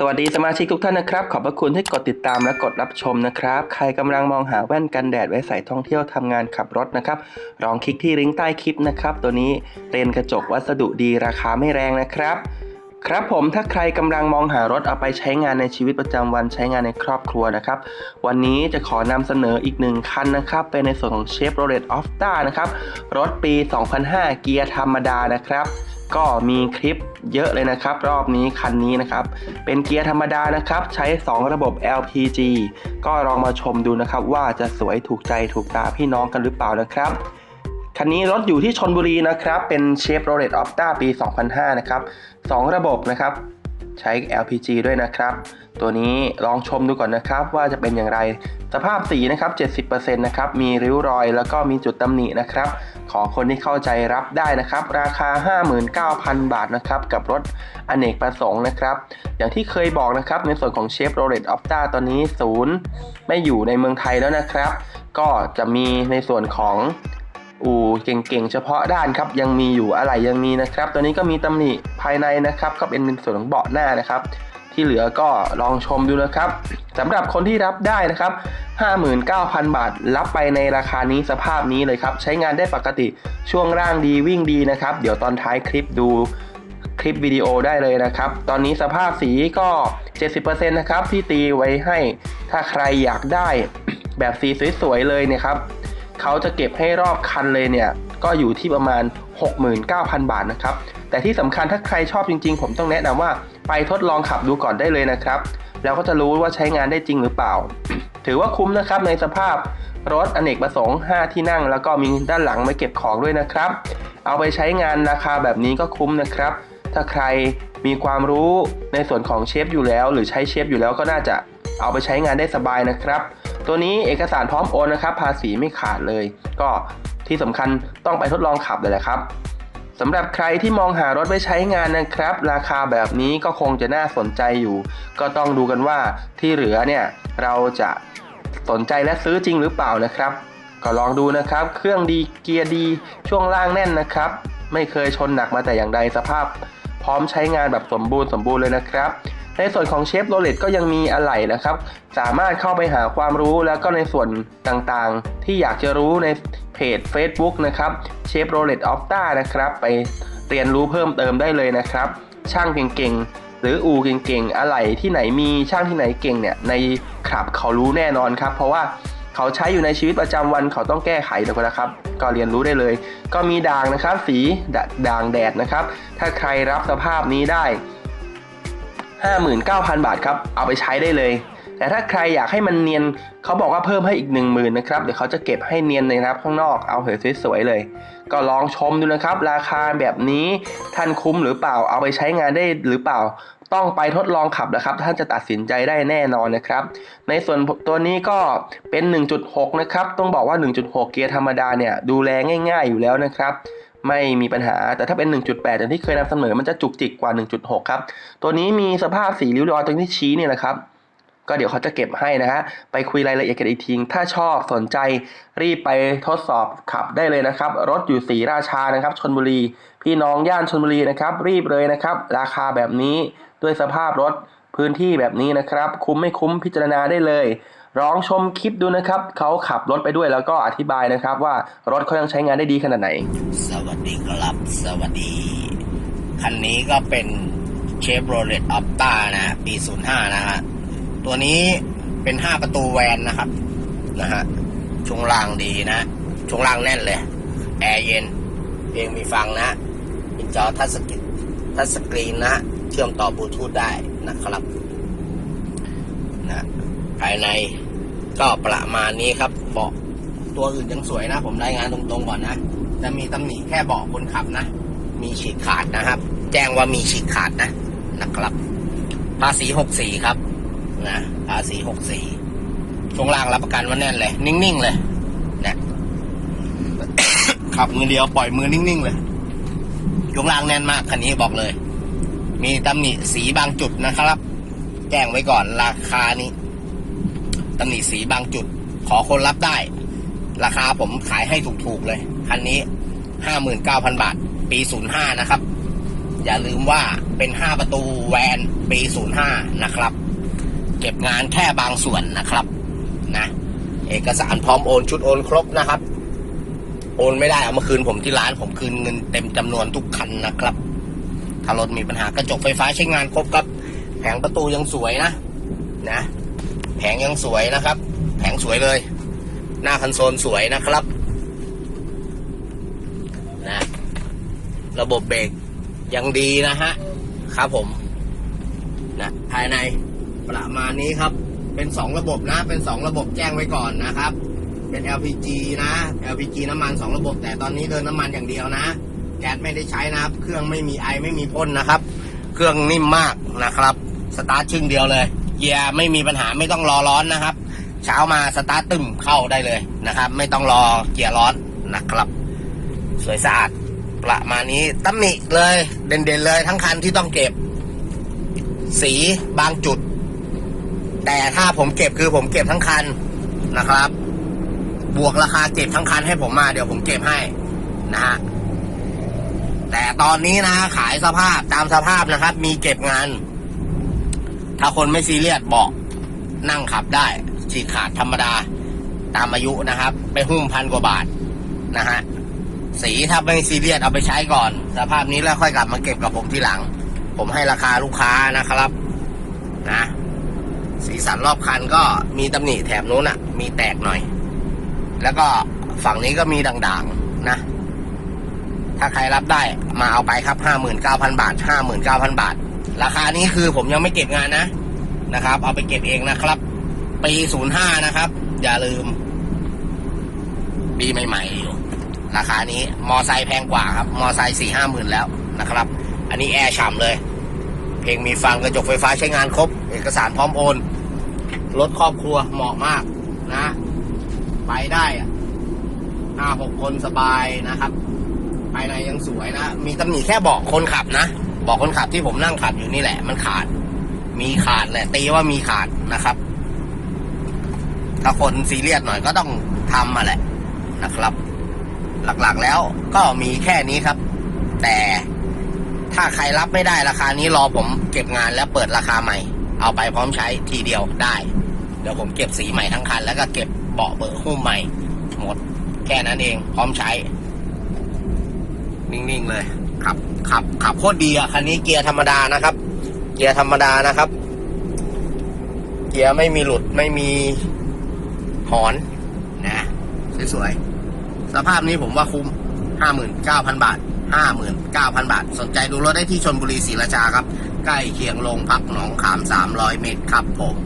สวัสดีสมาชิกทุกท่านนะครับ ขอบพระคุณที่กดติดตามและกดรับชมนะครับ ใครกำลังมองหาแว่นกันแดดไว้ใส่ท่องเที่ยวทำงานขับรถนะครับ ลองคลิกที่ลิงก์ใต้คลิปนะครับ ตัวนี้เรนกระจกวัสดุดีราคาไม่แรงนะครับ ครับผมถ้าใครกำลังมองหารถเอาไปใช้งานในชีวิตประจำวันใช้งานในครอบครัวนะครับ วันนี้จะขอนำเสนออีกหนึ่งคันนะครับ เป็นในส่วนของ Chevrolet o f t a นะครับ รถปี 2005 เกียร์ธรรมดานะครับ ก็มีคลิปเยอะเลยนะครับ รอบนี้คันนี้นะครับ เป็นเกียร์ธรรมดานะครับ ใช้ 2 ระบบ LPG ก็ลองมาชมดูนะครับ ว่าจะสวยถูกใจถูกตาพี่น้องกันหรือเปล่านะครับคันนี้รถอยู่ที่ชนบุรีนะครับ เป็นเชฟโรเลตออฟต้าปี 2005 นะครับ 2 ระบบนะครับ ใช้ LPG ด้วยนะครับ ตัวนี้ลองชมดูก่อนนะครับว่าจะเป็นอย่างไร สภาพสีนะครับ 70%นะครับมีริ้วรอยแล้วก็มีจุดตำหนินะครับ ขอคนที่เข้าใจรับได้นะครับ ราคา 59,000 บาทนะครับกับรถอเนกประสงค์นะครับ อย่างที่เคยบอกนะครับในส่วนของ Chevrolet Opta ตอนนี้ศูนย์ไม่อยู่ในเมืองไทยแล้วนะครับ ก็จะมีในส่วนของ อู่เก่งๆเฉพาะด้านครับยังมีอยู่อะไรยังมีนะครับ ตัวนี้ก็มีตำหนิภายในนะครับ ก็เป็นส่วนของเบาะหน้านะครับ ที่เหลือก็ลองชมดูนะครับสำหรับคนที่รับได้นะครับ 59,000 บาท รับไปในราคานี้สภาพนี้เลยครับ ใช้งานได้ปกติช่วงล่างดีวิ่งดีนะครับ เดี๋ยวตอนท้ายคลิปดูคลิปวิดีโอได้เลยนะครับ ตอนนี้สภาพสีก็ 70%นะครับที่ตีไว้ให้ถ้าใครอยากได้แบบสีสวยๆเลยเนี่ยครับ เขาจะเก็บให้รอบคันเลยเนี่ยก็อยู่ที่ประมาณ 69,000 บาทนะครับ แต่ที่สำคัญถ้าใครชอบจริง ๆ ผมต้องแนะนำว่าไปทดลองขับดูก่อนได้เลยนะครับ แล้วก็จะรู้ว่าใช้งานได้จริงหรือเปล่า ถือว่าคุ้มนะครับในสภาพรถอเนกประสงค์ 5 ที่นั่ง แล้วก็มีด้านหลังไว้เก็บของด้วยนะครับ เอาไปใช้งานราคาแบบนี้ก็คุ้มนะครับ ถ้าใครมีความรู้ในส่วนของเชฟอยู่แล้ว หรือใช้เชฟอยู่แล้วก็น่าจะเอาไปใช้งานได้สบายนะครับ ตัวนี้เอกสารพร้อมโอนนะครับ ภาษีไม่ขาดเลย ก็ที่สำคัญต้องไปทดลองขับเลยแหละครับสำหรับใครที่มองหารถไว้ใช้งานนะครับ ราคาแบบนี้ก็คงจะน่าสนใจอยู่ ก็ต้องดูกันว่าที่เหลือเนี่ยเราจะสนใจและซื้อจริงหรือเปล่านะครับ ก็ลองดูนะครับ เครื่องดีเกียร์ดีช่วงล่างแน่นนะครับ ไม่เคยชนหนักมาแต่อย่างใดสภาพพ ร้อมใช้งานแบบสมบูรณ์สมบูรณ์เลยนะครับในส่วนของเชฟโรเลตก็ยังมีอะไหล่นะครับ สามารถเข้าไปหาความรู้แล้วก็ในส่วนต่างๆ ที่อยากจะรู้ในเพจ Facebook นะครับเชฟโรเลตออฟต้านะครับ ไปเรียนรู้เพิ่มเติมได้เลยนะครับ ช่างเก่งๆ หรืออูเก่งๆ อะไหล่ที่ไหนมีช่างที่ไหนเก่งเนี่ยในขับเขารู้แน่นอนครับ เพราะว่า เขาใช้อยู่ในชีวิตประจำวันเขาต้องแก้ไขนะครับ ก็เรียนรู้ได้เลย ก็มีด่างนะครับ สีด่างแดดนะครับ ถ้าใครรับสภาพนี้ได้ 59,000 บาทครับ เอาไปใช้ได้เลย แต่ถ้าใครอยากให้มันเนียนเขาบอกว่าเพิ่มให้อีก 10,000นะครับ เดี๋ยวเขาจะเก็บให้เนียนเลยนะครับข้างนอก เอาเหยสวยๆเลย ก็ลองชมดูนะครับ ราคาแบบนี้ท่านคุ้มหรือเปล่า เอาไปใช้งานได้หรือเปล่า ต้องไปทดลองขับนะครับ ท่านจะตัดสินใจได้แน่นอนนะครับ ในส่วนตัวนี้ก็เป็น 1.6 นะครับ ต้องบอกว่า 1.6 เกียร์ธรรมดาเนี่ยดูแลง่าย ๆ อยู่แล้วนะครับ ไม่มีปัญหา แต่ถ้าเป็น 1.8 อย่างที่เคยนำเสนอมันจะจุกจิกกว่า 1.6 ครับ ตัวนี้มีสภาพสีริ้วรอยตรงที่ชี้เนี่ยแหละครับ ก็เดี๋ยวเขาจะเก็บให้นะฮะ ไปคุยรายละเอียดกันอีกทีถ้าชอบสนใจรีบไปทดสอบขับได้เลยนะครับ รถอยู่ศรีราชานะครับชนบุรี พี่น้องย่านชนบุรีนะครับ รีบเลยนะครับ ราคาแบบนี้ด้วยสภาพรถพื้นที่แบบนี้นะครับ คุ้มไม่คุ้มพิจารณาได้เลยลองชมคลิปดูนะครับเขาขับรถไปด้วยแล้วก็อธิบายนะครับ ว่ารถเขายังใช้งานได้ดีขนาดไหน สวัสดีครับ สวัสดี คันนี้ก็เป็นเชฟโรเลตออปตานะ ปี 05 นะฮะ ตัวนี้เป็น5ประตูแวนนะครับ นะฮะช่วงล่างดีนะช่วงล่างแน่นเลย แอร์เย็นเพลงมีฟังนะเป็นจอทัชสกรีนทัชสกรีนนะเชื่อมต่อบลูทูธได้นะครับนะภายในก็ประมาณนี้ครับ เบาะตัวอื่นยังสวยนะ ผมรายงานตรงๆก่อนนะ จะมีตำหนิแค่เบาะคนขับนะ มีฉีกขาดนะครับ แจ้งว่ามีฉีกขาดนะนะครับ ภาษีหกสี่ครับ นะภาษีหกสี่ช่วงล่างรับประกันว่าแน่นเลย นิ่งๆเลยนะขับมือเดียวปล่อยมือนิ่งๆเลยช่วงล่างแน่นมากคันนี้บอกเลย มีตำหนิสีบางจุดนะครับ แจ้งไว้ก่อนราคานี้ตำหนิสีบางจุด ขอคนรับได้ ราคาผมขายให้ถูกๆเลย คันนี้ห้าหมื่นเก้าพันบาท ปีศูนย์ห้านะครับ อย่าลืมว่าเป็นห้าประตูแวน ปี05นะครับ เก็บงานแค่บางส่วนนะครับนะเอกสารพร้อมโอนชุดโอนครบนะครับ โอนไม่ได้เอามาคืนผมที่ร้านผมคืนเงินเต็มจำนวนทุกคันนะครับ ถ้ารถมีปัญหากระจกไฟฟ้าใช้งานครบครับ แผงประตูยังสวยนะนะแผงยังสวยนะครับ แผงสวยเลย หน้าคอนโซลสวยนะครับนะระบบเบรกยังดีนะฮะครับผมนะภายใน ประมาณนี้ครับ เป็นสองระบบนะ เป็นสองระบบแจ้งไว้ก่อนนะครับ เป็น LPG นะ LPG น้ำมันสองระบบ แต่ตอนนี้เดินน้ำมันอย่างเดียวนะ แก๊สไม่ได้ใช้นะครับ เครื่องไม่มีไอไม่มีพ่นนะครับ เครื่องนิ่มมากนะครับ สตาร์ทชึ่งเดียวเลย เกียร์ไม่มีปัญหาไม่ต้องรอร้อนนะครับ เช้ามาสตาร์ทตึมเข้าได้เลยนะครับ ไม่ต้องรอเกียร์ร้อนนะครับ สวยสะอาดประมาณนี้ตำหนิเลย เด่นๆเลยทั้งคันที่ต้องเก็บ สีบางจุด แต่ถ้าผมเก็บคือผมเก็บทั้งคันนะครับ บวกราคาเก็บทั้งคันให้ผมมาเดี๋ยวผมเก็บให้นะฮะแต่ตอนนี้นะขายสภาพตามสภาพนะครับ มีเก็บงาน ถ้าคนไม่ซีเรียสบอกนั่งขับได้ฉีกขาดธรรมดาตามอายุนะครับ ไปหุ้มพันกว่าบาทนะฮะสีถ้าไม่ซีเรียสเอาไปใช้ก่อน สภาพนี้แล้วค่อยกลับมาเก็บกับผมทีหลัง ผมให้ราคาลูกค้านะครับ นะ สีสันรอบคันก็มีตำหนิแถบนู้นอะ มีแตกหน่อย แล้วก็ฝั่งนี้ก็มีด่างๆนะ ถ้าใครรับได้มาเอาไปครับห้าหมื่นเก้าพันบาทห้าหมื่นเก้าพันบาท ราคานี้คือผมยังไม่เก็บงานนะนะครับ เอาไปเก็บเองนะครับ ปีศูนย์ห้านะครับ อย่าลืมปีใหม่ๆอยู่ราคานี้ มอไซค์แพงกว่าครับ มอไซค์สี่ห้าหมื่นแล้วนะครับ อันนี้แอร์ฉ่ำเลย เพลงมีฟังกระจกไฟฟ้าใช้งานครบ เอกสารพร้อมโอน รถครอบครัวเหมาะมากนะ ไปได้อะห้าหกคนสบายนะครับ ภายในยังสวยนะ มีตำหนิแค่เบาะคนขับนะเบาะคนขับที่ผมนั่งขับอยู่นี่แหละ มันขาด มีขาดแหละ ตีว่ามีขาดนะครับ ถ้าคนซีเรียสหน่อยก็ต้องทำมาแหละนะครับ หลักๆแล้วก็มีแค่นี้ครับ แต่ ถ้าใครรับไม่ได้ราคานี้รอผมเก็บงานแล้วเปิดราคาใหม่ เอาไปพร้อมใช้ทีเดียวได้ เดี๋ยวผมเก็บสีใหม่ทั้งคัน แล้วก็เก็บเบาะเบอร์หุ้มใหม่ หมดแค่นั้นเองพร้อมใช้ นิ่งๆเลยขับขับขับโคตรดีอะคันนี้เกียร์ธรรมดานะครับ เกียร์ธรรมดานะครับ เกียร์ไม่มีหลุดไม่มีหอนนะสวยๆสภาพนี้ผมว่าคุ้มห้าหมื่นเก้าพันบาท ห้าหมื่นเก้าพันบาท สนใจดูรถได้ที่ชนบุรีศรีราชาครับ ใกล้เคียงโรงพักหนองขามสามร้อยเมตรครับผม